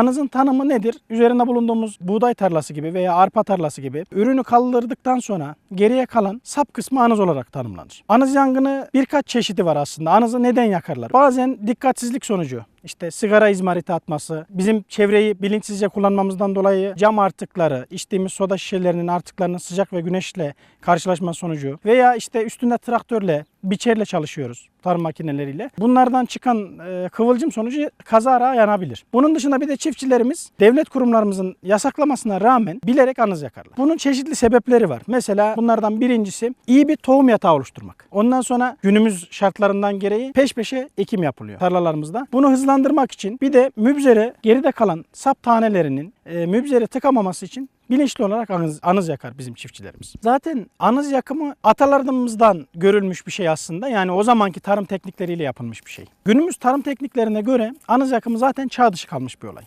Anızın tanımı nedir? Üzerinde bulunduğumuz buğday tarlası gibi veya arpa tarlası gibi ürünü kaldırdıktan sonra geriye kalan sap kısmı anız olarak tanımlanır. Anız yangını birkaç çeşidi var aslında. Anızı neden yakarlar? Bazen dikkatsizlik sonucu işte sigara izmariti atması, bizim çevreyi bilinçsizce kullanmamızdan dolayı cam artıkları, içtiğimiz soda şişelerinin artıklarının sıcak ve güneşle karşılaşma sonucu veya işte üstünde traktörle, biçerle çalışıyoruz tarım makineleriyle. Bunlardan çıkan e, kıvılcım sonucu kazara yanabilir. Bunun dışında bir de çiftçilerimiz devlet kurumlarımızın yasaklamasına rağmen bilerek anız yakarlar. Bunun çeşitli sebepleri var. Mesela bunlardan birincisi iyi bir tohum yatağı oluşturmak. Ondan sonra günümüz şartlarından gereği peş peşe ekim yapılıyor tarlalarımızda. Bunu hızlandırmak için bir de mübzere geride kalan sap tanelerinin e, mübzere tıkamaması için bilinçli olarak anız, anız yakar bizim çiftçilerimiz. Zaten anız yakımı atalarımızdan görülmüş bir şey aslında. Yani o zamanki tarım teknikleriyle yapılmış bir şey. Günümüz tarım tekniklerine göre anız yakımı zaten çağ dışı kalmış bir olay.